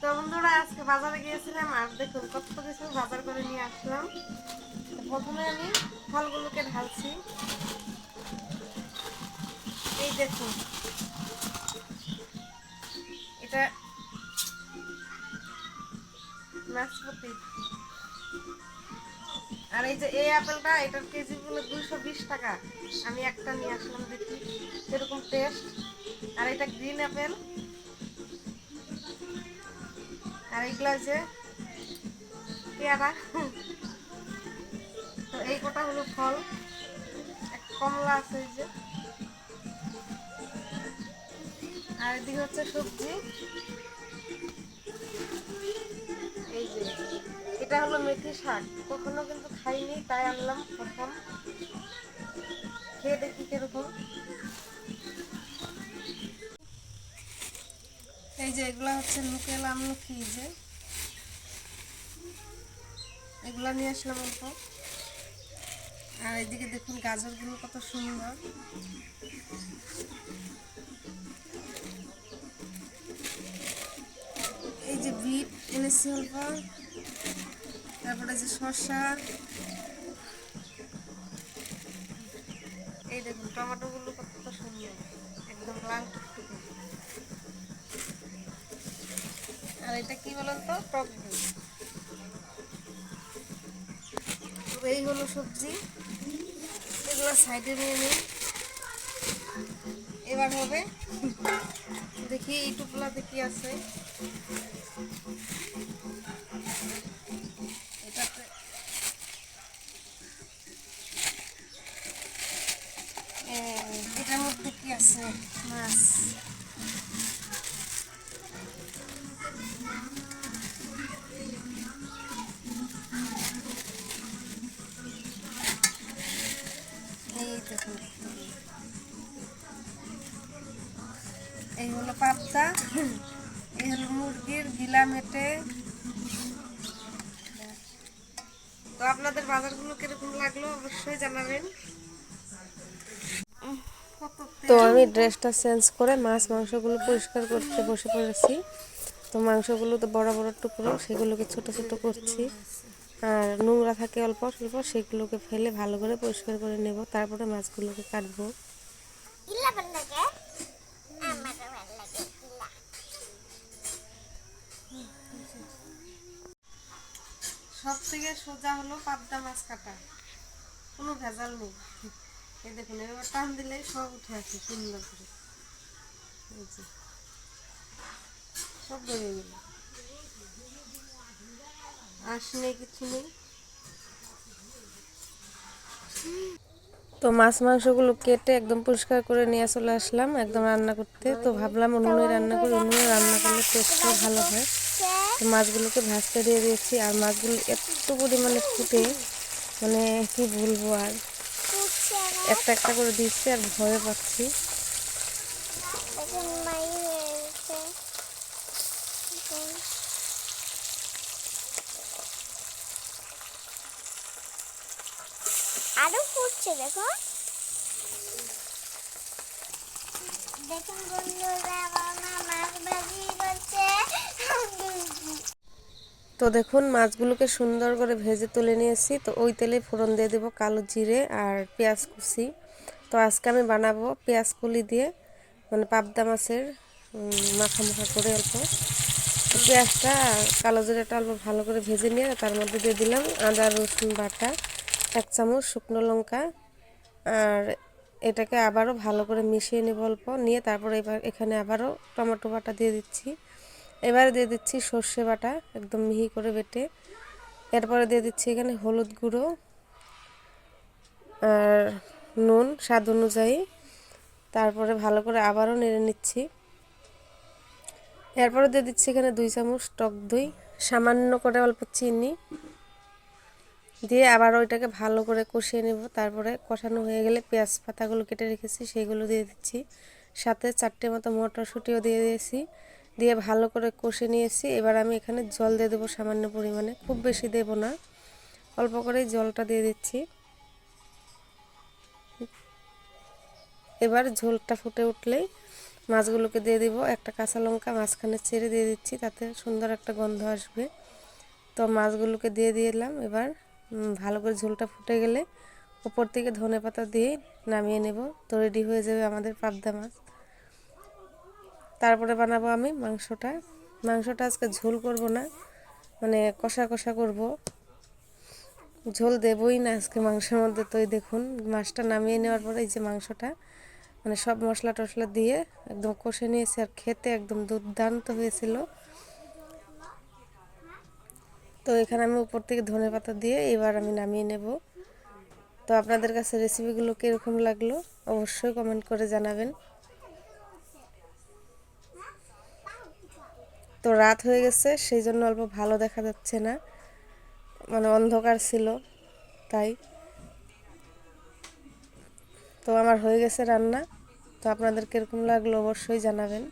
তো বন্ধুরা, আজকে বাজারে গিয়েছিলাম আর দেখুন কত কিছু বাজার করে নিয়ে আসলাম। প্রথমে আমি ফলগুলোকে ঢালছি। এই দেখুন। এটা নাশপাতি। আর এই যে এই আপেলটা, এটার কেজি বলে দুইশো বিশ টাকা। আমি একটা নিয়ে আসলাম দেখি এরকম টেস্ট আর এটা গ্রিন আপেল আর এইগুলো হচ্ছে পেয়ারা তো এই কটা হলো ফল। কমলা আছে যে। আর এদিকে হচ্ছে সবজি। এই যে, এটা হলো মেথি শাক। কখনো কিন্তু খাইনি, তাই আনলাম প্রথম। খেয়ে দেখি কীরকম। এই যে এগুলা হচ্ছে লোকেল আমলকি যে। এগুলা নিয়ে আসলাম অল্প। আর এদিকে দেখুন গাজরগুলো কত সুন্দর। এই যে বিট এনেছি অল্প। তারপরে যে শসা। এই দেখুন, টমেটোগুলো কত সুন্দর। একদম লাল টুকটুকে আর এটা কি বলেন তো টক এই হলো সবজি। এগুলো সাইডে নিয়ে নিই। এবার হবে, দেখি এই টুকলাতে কি আছে। এটাতে এটার মধ্যে কি আছে? মাছ। এই হলো মুরগির গিলা মেটে। তো আপনাদের বাজারগুলো কীরকম লাগল অবশ্যই জানাবেন। তো আমি ড্রেসটা চেঞ্জ করে মাছ, মাংসগুলো পরিষ্কার করতে বসে পড়েছি। তো মাংসগুলো তো বড় বড় টুকরো, সেগুলোকে ছোট ছোট করছি। আর নোংরা থাকে অল্প স্বল্প সেগুলোকে ফেলে ভালো করে পরিষ্কার করে নেব। তারপরে মাছগুলোকে কাটবো। সব থেকে সোজা হলো পাবদা মাছ কাটা। কোনো ভেজাল নেই। এই দেখুন, এবার টান দিলে সব উঠে আসে সুন্দর করে। সব বেরিয়ে গেল। আঁশ নেই, কিছু নেই। তো মাছ মাংসগুলো কেটে একদম পরিষ্কার করে নিয়ে চলে আসলাম, একদম রান্না করতে। তো ভাবলাম উনুনে রান্না করি, উনুনে রান্না করলে টেস্টটাও ভালো হয়। মাছগুলোকে ভাজতে দিয়ে দিয়েছি আর মাছগুলো এত পরিমাণে ফুটে মানে কি বলব আর। একটা একটা করে দিচ্ছি আর ভয়ে পাচ্ছি। দেখো। দেখুন বন্ধুরা মাছ ভাজি করছে তো দেখুন, মাছগুলোকে সুন্দর করে ভেজে তুলে নিয়েছি। তো ওই তেলে ফোড়ন দিয়ে দেবো কালো জিরে আর পেঁয়াজ কুচি। তো আজকে আমি বানাবো পেঁয়াজ কুলি দিয়ে মানে পাবদা মাছের মাখা মাখা করে অল্প। পেঁয়াজটা কালো জিরেটা অল্প ভালো করে ভেজে নিয়ে তার মধ্যে দিয়ে দিলাম আদা, রসুন, বাটা, এক চামচ শুকনো লঙ্কা। আর এটাকে আবারও ভালো করে মিশিয়ে নেব অল্প। নিয়ে তারপরে এবার এখানে আবারও টমেটো বাটা দিয়ে দিচ্ছি। এবারে দিয়ে দিচ্ছি সর্ষে বাটা, একদম মিহি করে বেটে। এরপরে দিয়ে দিচ্ছি এখানে হলুদ গুঁড়ো আর নুন, স্বাদ অনুযায়ী। তারপরে ভালো করে আবারও নেড়ে নিচ্ছি। এরপরে দিয়ে দিচ্ছি এখানে দুই চামচ টক দই, সামান্য করে অল্প চিনি। দিয়ে আবার ওইটাকে ভালো করে কষিয়ে নেব। তারপরে কষানো হয়ে গেলে পেঁয়াজ পাতাগুলো কেটে রেখেছি সেইগুলো দিয়ে দিচ্ছি। সাথে চারটে মতো মটরশুঁটিও দিয়ে দিয়েছি। দিয়ে ভালো করে কষে নিয়েছি। এবার আমি এখানে জল দিয়ে দেবো সামান্য পরিমাণে। খুব বেশি দেব না। অল্প করেই জলটা দিয়ে দিচ্ছি। এবার ঝোলটা ফুটে উঠলেই মাছগুলোকে দিয়ে দিব। একটা কাঁচা লঙ্কা মাঝখানে ছেড়ে দিয়ে দিচ্ছি, তাতে সুন্দর একটা গন্ধ আসবে। তো মাছগুলোকে দিয়ে দিলাম। এবার ভালো করে ঝোলটা ফুটে গেলে উপর থেকে ধনে পাতা দিয়ে নামিয়ে নেব। তো রেডি হয়ে যাবে আমাদের পাবদা মাছ। তারপরে বানাবো আমি মাংসটা। মাংসটা আজকে ঝোল করব না মানে কষা কষা করব। ঝোল দেবই না আজকে মাংসের মধ্যে, তো দেখুন মাছটা নামিয়ে নেওয়ার পরে এই যে মাংসটা মানে সব মশলা টশলা দিয়ে একদম কষে নিয়েছি আর খেতে একদম দুর্দান্ত হয়েছিল। তো এখানে আমি উপর থেকে ধনে পাতা দিয়ে এবার আমি নামিয়ে নেব। তো আপনাদের কাছে রেসিপিগুলো কীরকম লাগল অবশ্যই কমেন্ট করে জানাবেন। তো রাত হয়ে গেছে সেই জন্য অল্প ভালো দেখা যাচ্ছে না। মানে অন্ধকার ছিল, তাই। তো আমার হয়ে গেছে রান্না। তো আপনাদের কীরকম লাগল অবশ্যই জানাবেন।